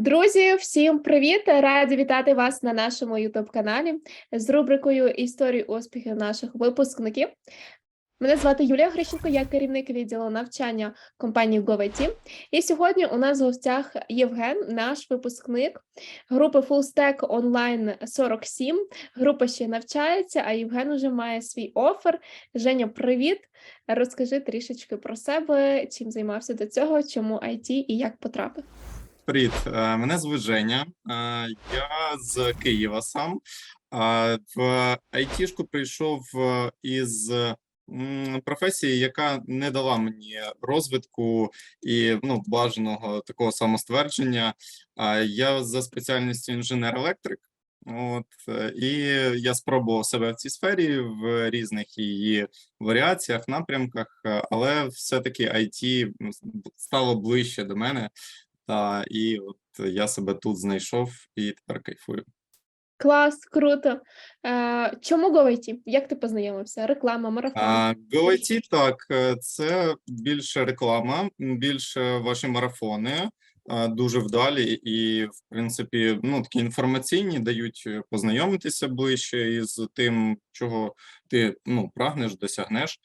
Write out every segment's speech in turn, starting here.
Друзі, всім привіт! Раді вітати вас на нашому youtube каналі з рубрикою Історії успіхів наших випускників. Мене звати Юлія Грищенко, я керівник відділу навчання компанії GoVIT. І сьогодні у нас в гостях Євген, наш випускник групи FullStack Online 47. Група ще навчається, а Євген уже має свій офер. Женя, привіт! Розкажи трішечки про себе, чим займався до цього, чому IT і як потрапив. Привіт, е, мене звуть Женя. е, Я з Києва сам. Е, В айтішку прийшов із професії, яка не дала мені розвитку і ну, бажаного такого самоствердження. Я за спеціальністю інженер-електрик. От і я спробував себе в цій сфері в різних її варіаціях, напрямках, але все-таки IT стало ближче до мене. Та і от я себе тут знайшов і тепер кайфую. Клас, круто. Е, чому GoIT? Як ти познайомився? Реклама, марафон? А GoIT, так, е, це більше реклама, більше ваші марафони, дуже вдалі, і, в принципі, ну такі інформаційні дають е, познайомитися ближче із тим, чого ти ну прагнеш, досягнеш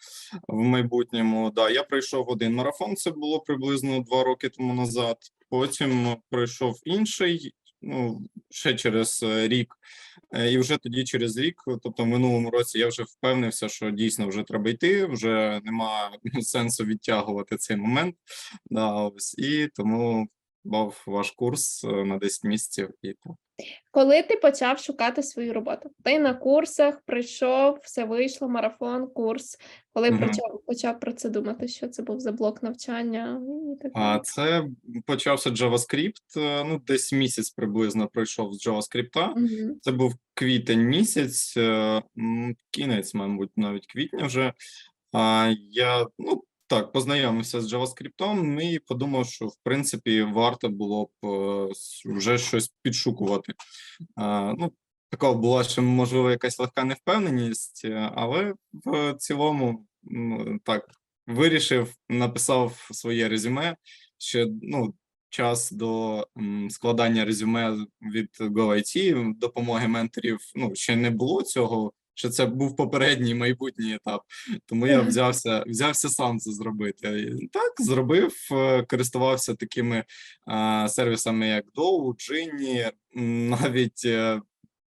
в майбутньому. Да, я пройшов один марафон, це було приблизно два роки тому назад. Потім пройшов інший. Ну, ще через е, рік, Е, і вже тоді через рік, тобто в минулому році, я вже впевнився, що дійсно вже треба йти, вже нема сенсу відтягувати цей момент. Да, ось і тому мав ваш курс е, на 10 місяців і так. Коли ти почав шукати свою роботу? Ти на курсах прийшов, все вийшло, марафон, курс. Коли Мгм. почав, почав про це думати, що це був за блок навчання і так А це почався JavaScript, е, ну десь місяць приблизно пройшов з JavaScript. Мгм. Це був квітень місяць, е, кінець, мабуть, навіть квітня вже. Я ну так познайомився з JavaScript і подумав, що в принципі варто було б е, вже щось підшукувати. Ну, така була ще можливо якась легка невпевненість, е, але в цілому так вирішив, написав своє резюме. Ще ну час до складання резюме від GoIT, допомоги менторів. Ну ще не було цього. Що це був попередній майбутній етап, тому я взявся, взявся сам це зробити. Так зробив, е, користувався такими а, сервісами, як Dow, Джинні, навіть е,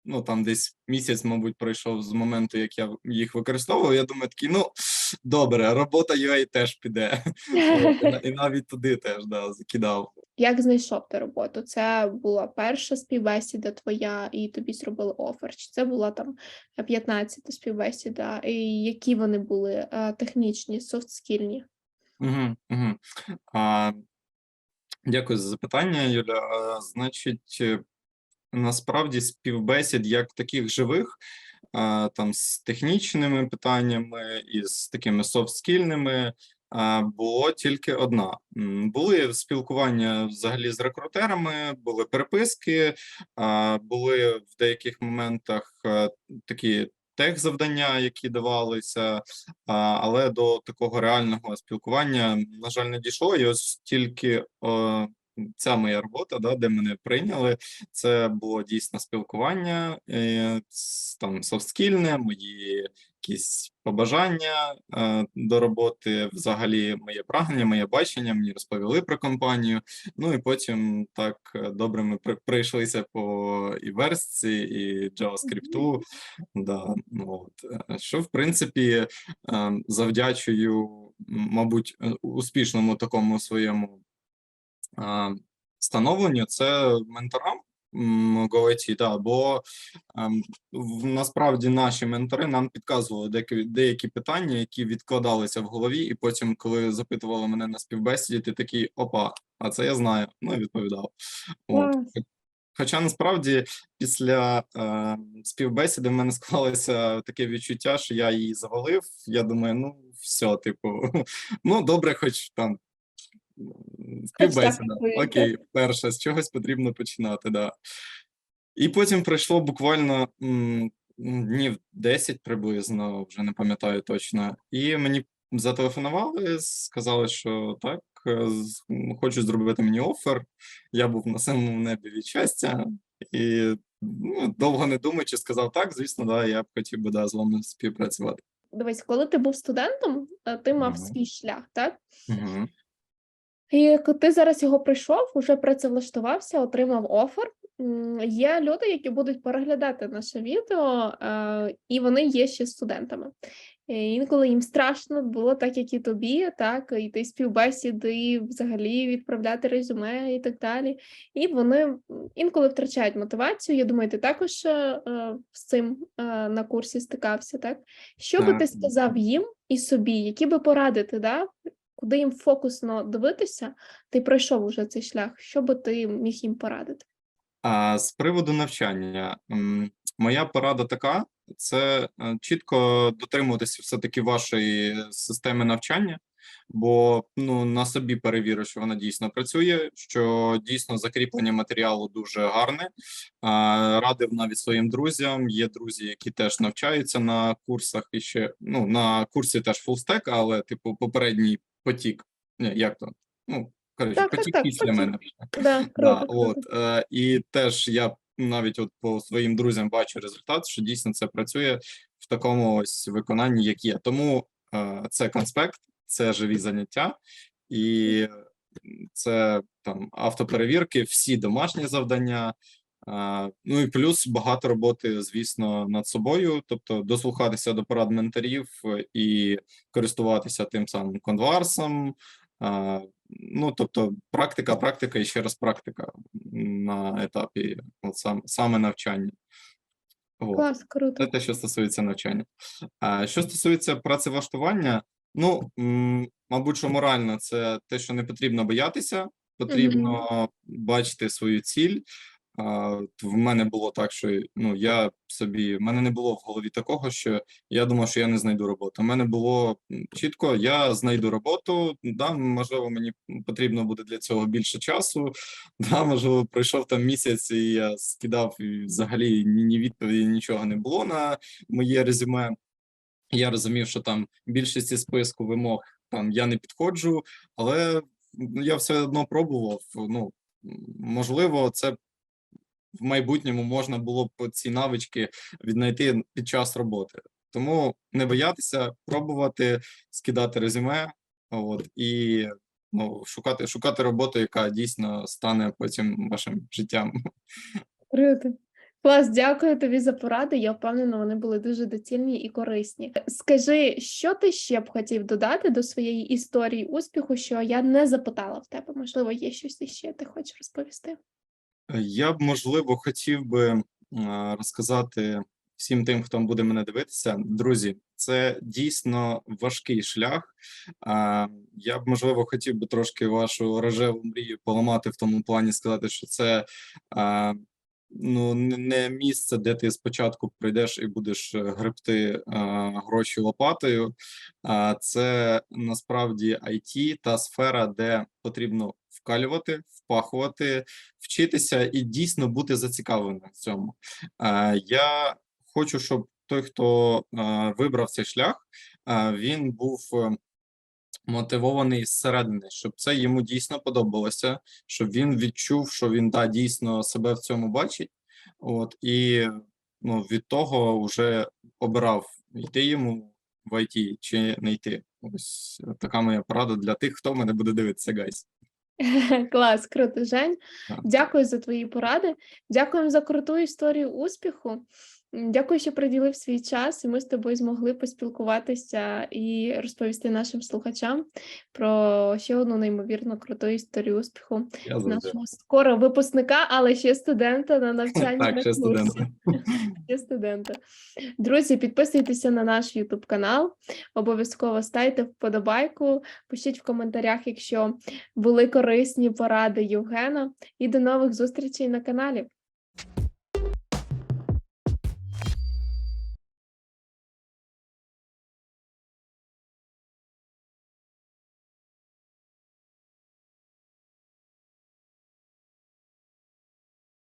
ну там десь місяць, мабуть, пройшов з моменту, як я їх використовував. Я думаю, такий, ну добре, робота UA теж піде. І навіть туди теж да, закидав. Як знайшов ти роботу? Це була перша співбесіда твоя, і тобі зробили офер? Чи це була там 15-та співбесіда? І які вони були е, технічні, софтскільні? Угу, угу. А, дякую за запитання, Юля. А, значить, е, насправді співбесід як таких живих, там з технічними питаннями і з такими софтскільними було тільки одна. Були спілкування взагалі з рекрутерами, були переписки, були в деяких моментах е, такі тех-завдання, які давалися, але до такого реального спілкування, на жаль, не дійшло. І ось тільки о, ця моя робота, да, де мене прийняли, це було дійсно спілкування, е, там софтскільне, мої якісь побажання е, до роботи, взагалі моє прагнення, моє бачення. Мені розповіли про компанію. Ну і потім так е, добре ми прийшлися по і верстці, і JavaScript. Да, ну, от, що в принципі завдячую, мабуть, успішному такому своєму становленню, це менторам. GoIT, да, бо ем, насправді наші ментори нам підказували деякі, деякі питання, які відкладалися в голові, і потім, коли запитували мене на співбесіді, ти такий опа, а це я знаю. Ну і відповідав. От. Хоча насправді після е, співбесіди в мене склалося таке відчуття, що я її завалив. Я думаю, ну все, типу, ну добре, хоч там співбесіда. Окей, перше, з чогось потрібно починати, да. І потім пройшло буквально м, днів 10 приблизно, вже не пам'ятаю точно. І мені зателефонували, сказали, що так, е, хочуть зробити мені офер. Я був на самому небі від щастя і ну, довго не думаючи, сказав так, звісно, да, я б хотів би да, з вами співпрацювати. Дивись, коли ти був студентом, е, ти мав Мгм. свій шлях, так? Угу. І ти зараз його пройшов, уже працевлаштувався, отримав офер. Є люди, які будуть переглядати наше відео, е, і вони є ще студентами. І інколи їм страшно було так, як і тобі, так, йти співбесіди, взагалі відправляти резюме і так далі. І вони інколи втрачають мотивацію. Я думаю, ти також е, е, з цим на курсі стикався, так? Що би ти сказав їм і собі, які би порадити, да? Куди їм фокусно дивитися, ти пройшов уже цей шлях. Що би ти міг їм порадити? А з приводу навчання, моя порада така: це е, чітко дотримуватися все-таки вашої системи навчання, бо ну на собі перевірю, що вона дійсно працює, що дійсно закріплення матеріалу дуже гарне. Радив навіть своїм друзям. Є друзі, які теж навчаються на курсах і ще ну на курсі теж фулстек, але типу попередній потік. Ні, як то? Ну коротше, Так, так, потік так, після потік. мене. Да, Да, от, е, і теж я навіть от по своїм друзям бачу результат, що дійсно це працює в такому ось виконанні, як є. Тому е, це конспект, це живі заняття, і це там автоперевірки, всі домашні завдання. Е, Ну і плюс багато роботи, звісно, над собою, тобто дослухатися до порад менторів е, і користуватися тим самим конварсом, Ну, тобто, практика, практика і ще раз практика на етапі от сам, саме навчання. От. Клас, круто. Це те, що стосується навчання. А що стосується працевлаштування, ну, мабуть, що морально це те, що не потрібно боятися, потрібно бачити свою ціль. В мене було так, що ну, я собі, в мене не було в голові такого, що я думав, що я не знайду роботу. У мене було чітко, я знайду роботу, да, можливо, мені потрібно буде для цього більше часу. Да, можливо, пройшов там місяць, і я скидав і взагалі ні, відповіді, нічого не було на моє резюме. Я розумів, що там більшості списку вимог там я не підходжу, але я все одно пробував. Ну, можливо, це в майбутньому можна було б ці навички віднайти під час роботи. Тому не боятися, пробувати скидати резюме, от і ну, шукати, шукати роботу, яка дійсно стане потім вашим життям. Круто. Клас, дякую тобі за поради. Я впевнена, вони були дуже доцільні і корисні. Скажи, що ти ще б хотів додати до своєї історії успіху, що я не запитала в тебе? Можливо, є щось іще ти хочеш розповісти? Я б, можливо, хотів би е, розказати всім тим, хто буде мене дивитися. Друзі, це дійсно важкий шлях. Я б, можливо, хотів би трошки вашу рожеву мрію поламати в тому плані, сказати, що це ну, не- не місце, де ти спочатку прийдеш і будеш е, гребти гроші лопатою. А це насправді IT та сфера, де потрібно вкалювати, впахувати, вчитися і дійсно бути зацікавленим в цьому. Е, Я хочу, щоб той, хто е, вибрав цей шлях, е, він був мотивований зсередини, щоб це йому дійсно подобалося, щоб він відчув, що він да, дійсно себе в цьому бачить. От і ну, від того вже обирав йти йому в IT чи не йти. Ось така моя порада для тих, хто мене буде дивитися, гайс. Клас, круто, Жень. Дякую за твої поради. Дякуємо за круту історію успіху. Дякую, що приділив свій час, і ми з тобою змогли поспілкуватися і розповісти нашим слухачам про ще одну неймовірно круту історію успіху Я завжди. нашого скоро випускника, але ще студента на навчанні Так, на ще курсі. студент. Ще студента. Друзі, підписуйтеся на наш YouTube канал. Обов'язково ставте вподобайку, пишіть в коментарях, якщо були корисні поради Євгена. І до нових зустрічей на каналі.